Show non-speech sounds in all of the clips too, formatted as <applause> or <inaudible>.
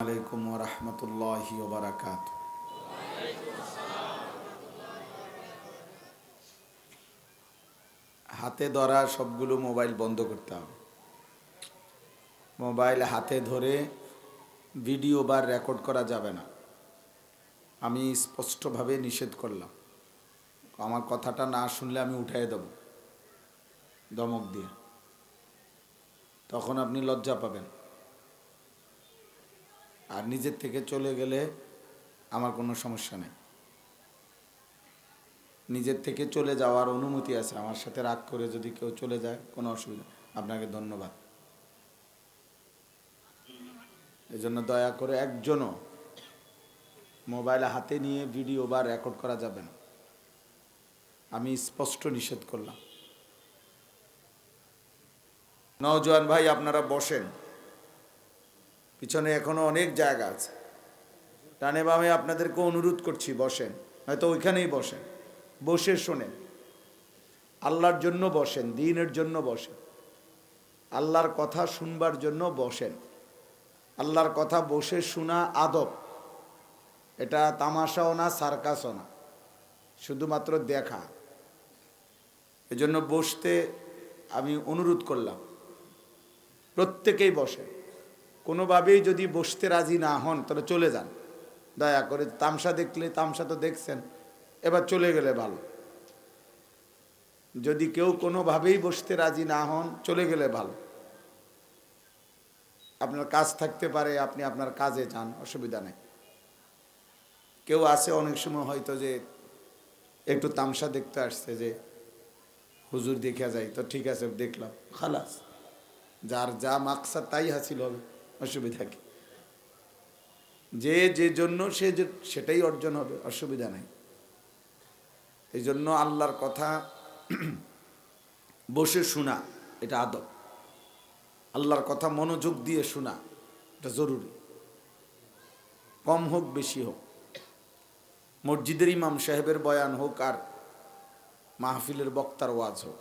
আলাইকুম রহমতুল্লাহি ওবরাকাত। হাতে ধরা সবগুলো মোবাইল বন্ধ করতে হবে। মোবাইল হাতে ধরে ভিডিও বা রেকর্ড করা যাবে না। আমি স্পষ্টভাবে নিষেধ করলাম। আমার কথাটা না শুনলে আমি উঠাই দেব। দমক দিয়ে। তখন আপনি লজ্জা পাবেন। আর নিজের থেকে চলে গেলে আমার কোনো সমস্যা নেই। নিজের থেকে চলে যাওয়ার অনুমতি আছে, আমার সাথে রাগ করে যদি কেউ চলে যায়, কোনো অসুবিধা আপনাকে ধন্যবাদ। এই জন্য দয়া করে একজনও মোবাইল হাতে নিয়ে ভিডিও বা রেকর্ড করা যাবে না। আমি স্পষ্ট নিষেধ করলাম। নওজোয়ান ভাই, আপনারা বসেন। পিছনে এখনও অনেক জায়গা আছে। ডানে বামে আপনাদেরকে অনুরোধ করছি, বসেন। হয়তো ওইখানেই বসেন। বসে শোনেন। আল্লাহর জন্য বসেন, দিনের জন্য বসেন। আল্লাহর কথা শুনবার জন্য বসেন। আল্লাহর কথা বসে শোনা আদব। এটা তামাশাও না, সার্কাসও না। শুধুমাত্র দেখা। এজন্য বসতে আমি অনুরোধ করলাম। প্রত্যেকেই বসে কোনোভাবেই যদি বসতে রাজি না হন, তাহলে চলে যান। দয়া করে তামসা দেখলে, তামসা তো দেখছেন, এবার চলে গেলে ভালো। যদি কেউ কোনোভাবেই বসতে রাজি না হন, চলে গেলে ভালো। আপনার কাজ থাকতে পারে, আপনি আপনার কাজে যান, অসুবিধা নেই। কেউ আছে অনেক সময় হয়তো যে একটু তামসা দেখতে আসছে যে, হুজুর দেখা যায় তো ঠিক আছে, দেখলাম, খালাস। যার যা মাকসাদ তাই হাসিল হবে। অসুবিধা কি? যে যে জন্য সে যে, সেটাই অর্জন হবে, অসুবিধা নাই। এই জন্য আল্লাহর কথা <clears throat> বসে শোনা, এটা আদব। আল্লাহর কথা মনোযোগ দিয়ে শোনা, এটা জরুরি। কম হোক, বেশি হোক। মসজিদের ইমাম সাহেবের বয়ান হোক আর মাহফিলের বক্তার ওয়াজ হোক।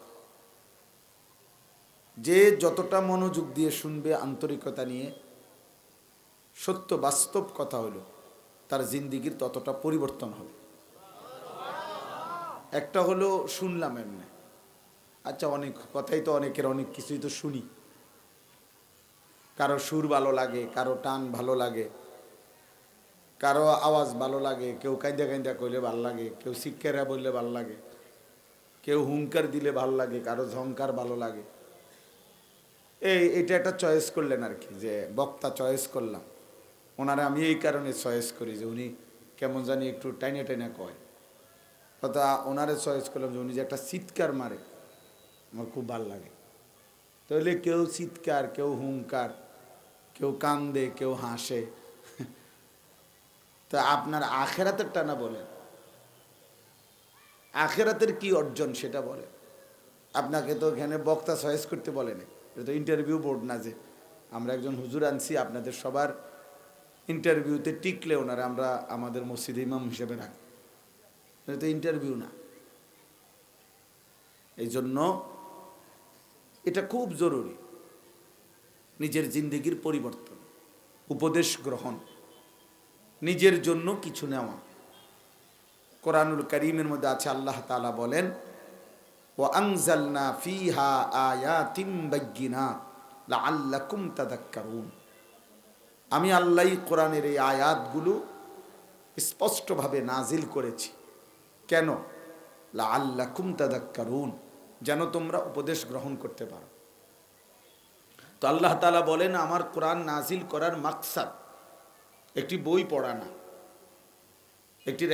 যে যতটা মনোযোগ দিয়ে শুনবে আন্তরিকতা নিয়ে সত্য বাস্তব কথা হলো তার জিন্দিগির ততটা পরিবর্তন হবে। একটা হলো শুনলাম এমনি। আচ্ছা অনেক কথাই তো অনেকের, অনেক কিছুই তো শুনি। কারও সুর ভালো লাগে, কারও টান ভালো লাগে, কারও আওয়াজ ভালো লাগে, কেউ কাঁদা কাঁদা করলে ভালো লাগে, কেউ শিক্ষারা বললে ভালো লাগে, কেউ হুঙ্কার দিলে ভালো লাগে, কারও ঝঙ্কার ভালো লাগে। এই, এটা একটা চয়েস করলেন আর কি, যে বক্তা চয়েস করলাম। ওনারা আমি এই কারণে চয়েস করি যে উনি কেমন জানি একটু টাইনে টাইনে কয়। কথা ওনারে চয়েস করলাম যে উনি যে একটা চিৎকার মারে, আমার খুব ভালো লাগে। তাহলে কেউ চিৎকার, কেউ হুঙ্কার কেউ কান্দে, কেউ হাসে। তা আপনার আখেরাতের টানা বলেন। আখেরাতের কি অর্জন সেটা বলে আপনাকে তো এখানে বক্তা চয়েস করতে বলেনি। এটা তো ইন্টারভিউ বোর্ড না যে। আমরা একজন হুজুর আনছি, আপনাদের সবার ইন্টারভিউতে টিকলে ওনারা আমরা আমাদের মসজিদ ইমাম হিসেবে রাখি এটা তো ইন্টারভিউ না। এই জন্য এটা খুব জরুরি নিজের জিন্দিগির পরিবর্তন, উপদেশ গ্রহণ, নিজের জন্য কিছু নেওয়া। কোরআনুল করিমের মধ্যে আছে, আল্লাহ তালা বলেন ও আংজালনা ফিহা আয়াতিম বাইয়িনাত লাআল্লাকুম তাদাক্কারুন। আমি আল্লাহ কোরআনের এই আয়াতগুলো স্পষ্টভাবে নাজিল করেছি। কেন? লাআল্লাকুম কারুন যেন তোমরা উপদেশ গ্রহণ করতে পারো। তো আল্লাহ তালা বলেন, আমার কোরআন নাজিল করার মাকসাদ একটি বই পড়া না, একটি